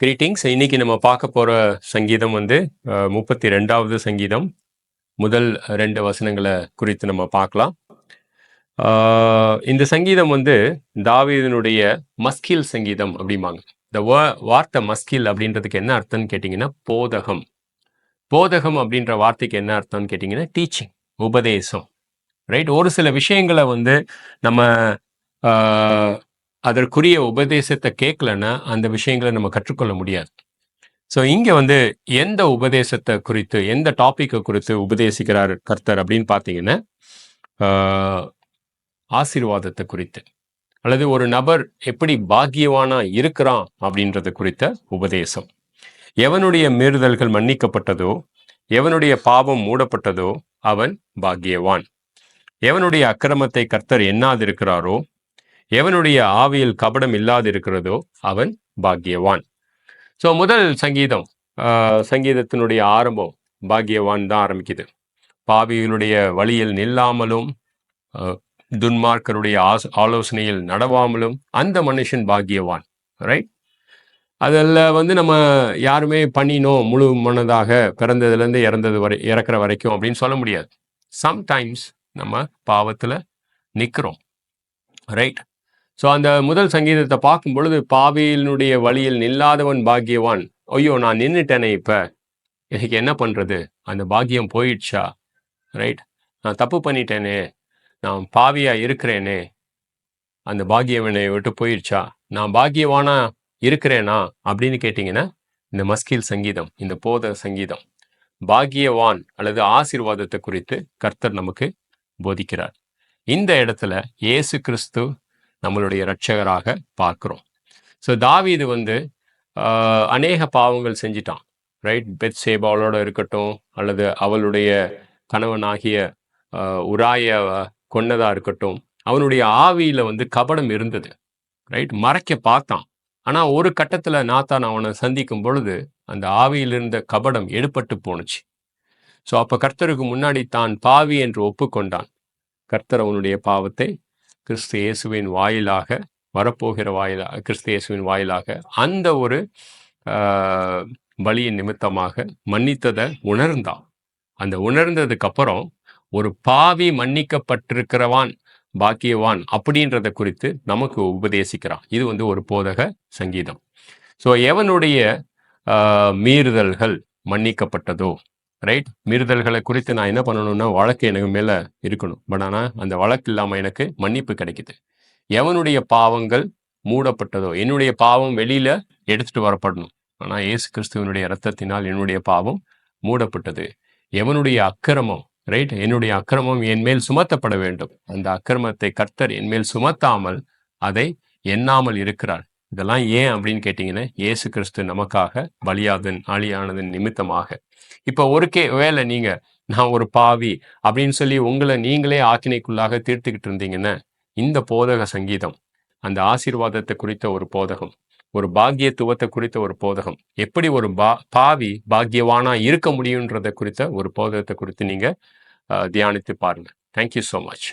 Greetings இன்னைக்கு நம்ம பார்க்க போகிற சங்கீதம் வந்து முப்பத்தி ரெண்டாவது சங்கீதம். முதல் ரெண்டு வசனங்களை குறித்து நம்ம பார்க்கலாம். இந்த சங்கீதம் வந்து தாவீதனுடைய மஸ்கில் சங்கீதம் அப்படிம்பாங்க. இந்த வ வார்த்தை மஸ்கில் அப்படின்றதுக்கு என்ன அர்த்தம்னு கேட்டிங்கன்னா போதகம். போதகம் அப்படின்ற வார்த்தைக்கு என்ன அர்த்தம்னு கேட்டிங்கன்னா டீச்சிங் உபதேசம். ரைட் ஒரு சில விஷயங்களை வந்து நம்ம அதற்குரிய உபதேசத்தை கேட்கலன்னா அந்த விஷயங்களை நம்ம கற்றுக்கொள்ள முடியாது. ஸோ இங்கே வந்து எந்த உபதேசத்தை குறித்து எந்த டாப்பிக்கை குறித்து உபதேசிக்கிறார் கர்த்தர் அப்படின்னு பார்த்தீங்கன்னா ஆஹ், ஆசீர்வாதத்தை குறித்து. அல்லது ஒரு நபர் எப்படி பாக்கியவானா இருக்கிறான் அப்படின்றத குறித்த உபதேசம். எவனுடைய மீறுதல்கள் மன்னிக்கப்பட்டதோ எவனுடைய பாவம் மூடப்பட்டதோ அவன் பாக்கியவான். எவனுடைய அக்கிரமத்தை கர்த்தர் எண்ணாதிருக்கிறாரோ எவனுடைய ஆவியில் கபடம் இல்லாதிருக்கிறதோ அவன் பாக்கியவான். ஸோ முதல் சங்கீதம் சங்கீதத்தினுடைய ஆரம்பம் பாக்கியவான் தான் ஆரம்பிக்குது. பாவிகளுடைய வழியில் நில்லாமலும் துன்மார்க்கருடைய ஆஸ் ஆலோசனையில் நடவாமலும் அந்த மனுஷன் பாக்கியவான் ரைட் அதில் வந்து நம்ம யாருமே பண்ணினோம் முழு மனதாக பிறந்ததுலேருந்து இறந்தது வரை இறக்குற வரைக்கும் அப்படின்னு சொல்ல முடியாது. சம்டைம்ஸ் நம்ம பாவத்தில் நிற்கிறோம் ரைட் ஸோ அந்த முதல் சங்கீதத்தை பார்க்கும் பொழுது பாவியினுடைய வழியில் நில்லாதவன் பாக்கியவான். ஐயோ நான் நின்றுட்டேனே இப்போ. எனக்கு என்ன பண்ணுறது அந்த பாக்கியம் போயிடுச்சா? ரைட் நான் தப்பு பண்ணிட்டேனே. நான் பாவியாக இருக்கிறேனே. அந்த பாக்கியம் என்னை விட்டு போயிடுச்சா? நான் பாக்கியவானா இருக்கிறேனா? அப்படின்னு கேட்டிங்கன்னா இந்த மஸ்கில் சங்கீதம் இந்த போத சங்கீதம் பாக்கியவான் அல்லது ஆசீர்வாதத்தை குறித்து கர்த்தர் நமக்கு போதிக்கிறார். இந்த இடத்துல இயேசு கிறிஸ்து நம்மளுடைய இரட்சகராக பார்க்கிறோம். ஸோ தாவீது வந்து ஆஹ், அநேக பாவங்கள் செஞ்சிட்டான். ரைட் பெத் சேபாவளோட இருக்கட்டும் அல்லது அவளுடைய கணவனாகிய ஆஹ், உராய கொன்னதா இருக்கட்டும் அவனுடைய ஆவியில வந்து கபடம் இருந்தது. ரைட் மறைக்க பார்த்தான். ஆனா ஒரு கட்டத்துல நாத்தான் அவனை சந்திக்கும் பொழுது அந்த ஆவியில் இருந்த கபடம் எடுப்பட்டு போணுச்சு. ஸோ அப்ப கர்த்தருக்கு முன்னாடி தான் பாவி என்று ஒப்புக்கொண்டான். கர்த்தர் அவனுடைய பாவத்தை கிறிஸ்து இயேசுவின் வாயிலாக வரப்போகிற வாயிலாக கிறிஸ்து இயேசுவின் வாயிலாக அந்த ஒரு ஆஹ், பலியின் நிமித்தமாக மன்னித்ததை உணர்ந்தான். அந்த உணர்ந்ததுக்கு அப்புறம் ஒரு பாவி மன்னிக்கப்பட்டிருக்கிறவான் பாக்கியவான் அப்படின்றத குறித்து நமக்கு உபதேசிக்கிறான். இது வந்து ஒரு போதக சங்கீதம். ஸோ எவனுடைய ஆஹ், மீறுதல்கள் மன்னிக்கப்பட்டதோ ரைட் மீறுதல்களை குறித்து நான் என்ன பண்ணணும்னா வழக்கு எனக்கு மேலே இருக்கணும். பட் ஆனால் அந்த வழக்கு இல்லாமல் எனக்கு மன்னிப்பு கிடைக்குது. எவனுடைய பாவங்கள் மூடப்பட்டதோ என்னுடைய பாவம் வெளியில் எடுத்துட்டு வரப்படணும். ஆனால் இயேசு கிறிஸ்துவனுடைய ரத்தத்தினால் என்னுடைய பாவம் மூடப்பட்டது. எவனுடைய அக்கிரமம் ரைட் என்னுடைய அக்கிரமம் என் மேல் சுமத்தப்பட வேண்டும். அந்த அக்கிரமத்தை கர்த்தர் என் மேல் சுமத்தாமல் அதை எண்ணாமல் இருக்கிறார். இதெல்லாம் ஏன் அப்படின்னு கேட்டிங்கன்னா இயேசு கிறிஸ்து நமக்காக பலியாதன் ஆளியானதன் நிமித்தமாக. இப்போ ஒரு கே வேலை நீங்க நான் ஒரு பாவி அப்படின்னு சொல்லி உங்களை நீங்களே ஆக்கினைக்குள்ளாக தீர்த்துக்கிட்டு இருந்தீங்கன்னா இந்த போதக சங்கீதம் அந்த ஆசீர்வாதத்தை குறித்த ஒரு போதகம் ஒரு பாக்கியத்துவத்தை குறித்த ஒரு போதகம் எப்படி ஒரு பா பாவி பாக்கியவானா இருக்க முடியுன்றதை குறித்த ஒரு போதகத்தை குறித்து நீங்க தியானித்து பாருங்க. Thank you so much